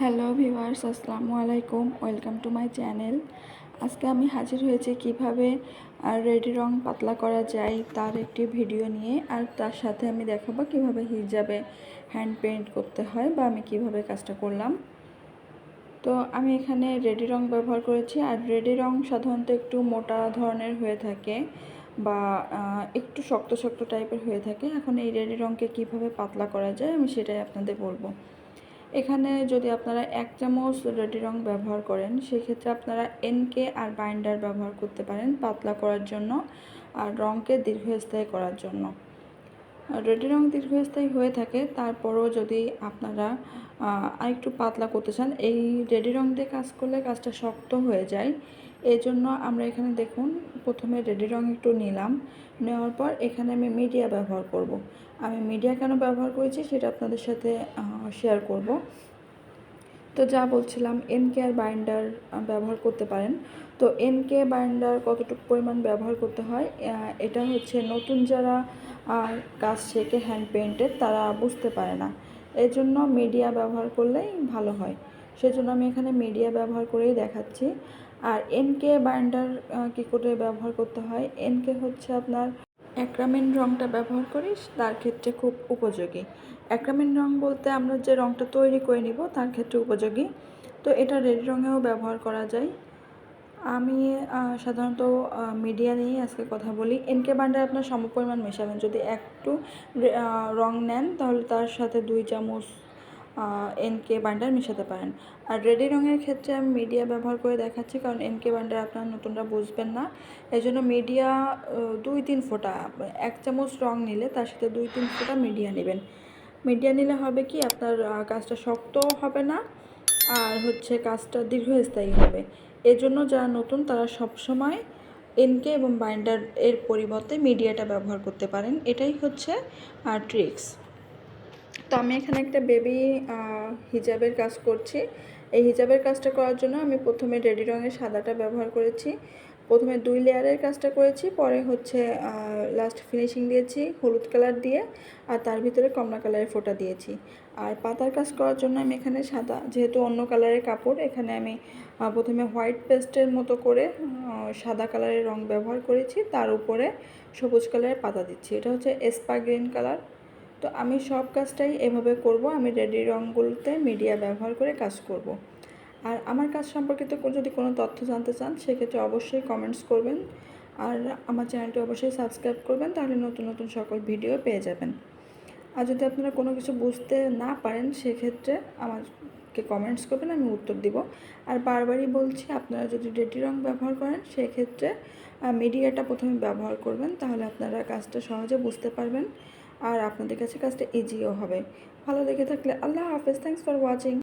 Hello viewers, আসসালামু আলাইকুম, welcome to my channel. আজকে আমি হাজির হয়েছি কীভাবে রেডি রং পাতলা করা যায় তার একটি ভিডিও নিয়ে, আর তার সাথে আমি দেখাবো কীভাবে হিজাবে হ্যান্ড পেইন্ট করতে হয় বা আমি কীভাবে কাজটা করলাম। তো আমি এখানে রেডি রং ব্যবহার করেছি, আর রেডি রং সাধারণত একটু মোটা ধরনের হয়ে থাকে বা একটু শক্ত শক্ত টাইপের হয়ে থাকে। এখন এই রেডি রংকে কীভাবে পাতলা করা যায় আমি সেটাই আপনাদের বলব। এখানে যদি আপনারা এক চামচ রেডি রং ব্যবহার করেন, সেক্ষেত্রে আপনারা এনকে আর বাইন্ডার ব্যবহার করতে পারেন পাতলা করার জন্য আর রঙকে দীর্ঘস্থায়ী করার জন্য। রেডি রং দীর্ঘস্থায়ী হয়ে থাকে, তারপরও যদি আপনারা আরেকটু পাতলা করতে চান, এই রেডি রং দিয়ে কাজ করলে কাজটা শক্ত হয়ে যায়। এই জন্য আমরা এখানে দেখুন, প্রথমে রেডি রং একটু নিলাম। নেওয়ার পর এখানে আমি মিডিয়া ব্যবহার করব। আমি মিডিয়া কেন ব্যবহার করেছি সেটা আপনাদের সাথে শেয়ার করব। তো যা বলছিলাম এনকে আর বাইন্ডার ব্যবহার করতে পারেন। তো এনকে বাইন্ডার কতটুকু পরিমাণ ব্যবহার করতে হয়? এটা হচ্ছে নতুন যারা কাজ শেখে হ্যান্ড পেন্টের তারা বুঝতে পারে না। এর জন্য মিডিয়া ব্যবহার করলেই ভালো হয়। সেজন্য আমি এখানে মিডিয়া ব্যবহার করেই দেখাচ্ছি। আর এনকে বাইন্ডার কী করে ব্যবহার করতে হয়? এনকে হচ্ছে আপনার অ্যাক্রামিন রঙটা ব্যবহার করি তার ক্ষেত্রে খুব উপযোগী। অ্যাক্রামিন রং বলতে আমরা যে রঙটা তৈরি করে নিব, তার ক্ষেত্রে উপযোগী। তো এটা রেড রঙেও ব্যবহার করা যায়। আমি সাধারণত মিডিয়া নিয়েই আজকে কথা বলি। এনকে বান্ডার আপনার সমপরিমাণ মেশাবেন। যদি একটু রং নেন, তাহলে তার সাথে দুই চামচ এনকে বান্ডার মেশাতে পারেন। আর রেডি রঙের ক্ষেত্রে আমি মিডিয়া ব্যবহার করে দেখাচ্ছি, কারণ এনকে বান্ডার আপনার নতুনরা বুঝবেন না। এই জন্য মিডিয়া দুই তিন ফোঁটা, এক চামচ রং নিলে তার সাথে দুই তিন ফোঁটা মিডিয়া নেবেন। মিডিয়া নিলে হবে কি, আপনার কাজটা শক্তও হবে না, আর হচ্ছে কাজটা দীর্ঘস্থায়ী হবে। এজন্য যারা নতুন, তারা সবসময় এনকে এবং বাইন্ডার এর পরিবর্তে মিডিয়াটা ব্যবহার করতে পারেন। এটাই হচ্ছে ট্রিক্স তো আমি এখানে একটা বেবি হিজাবের কাজ করছি। এই হিজাবের কাজটা করার জন্য আমি প্রথমে রেডি রঙের সাদাটা ব্যবহার করেছি। প্রথমে দুই লেয়ারের কাজটা করেছি, পরে হচ্ছে লাস্ট ফিনিশিং দিয়েছি, হলুদ কালার দিয়ে, আর তার ভিতরে কমলা কালারের ফোঁটা দিয়েছি। আর পাতার কাজ করার জন্য আমি এখানে সাদা, যেহেতু অন্য কালারের কাপড়, এখানে আমি প্রথমে হোয়াইট পেস্টের মতো করে সাদা কালারের রং ব্যবহার করেছি। তার উপরে সবুজ কালারের পাতা দিচ্ছি। এটা হচ্ছে এসপা গ্রিন কালার তো আমি সব কাজটাই এভাবে করব। আমি রেডি রঙগুলোতে মিডিয়া ব্যবহার করে কাজ করব। আর আমার কাজ সম্পর্কিত যদি কোনো তথ্য জানতে চান, সেক্ষেত্রে অবশ্যই কমেন্টস করবেন। আর আমার চ্যানেলটি অবশ্যই সাবস্ক্রাইব করবেন, তাহলে নতুন নতুন সকল ভিডিও পেয়ে যাবেন। আর যদি আপনারা কোনো কিছু বুঝতে না পারেন, সেক্ষেত্রে আমাকে কমেন্টস করবেন, আমি উত্তর দিব। আর বারবারই বলছি, আপনারা যদি রেডি রং ব্যবহার করেন, সেক্ষেত্রে মিডিয়াটা প্রথমে ব্যবহার করবেন, তাহলে আপনারা কাজটা সহজে বুঝতে পারবেন। আর আপনাদের কাছে কাজটা ইজিও হবে। ভালো লেগে থাকলে আল্লাহ হাফেজ। Thanks for watching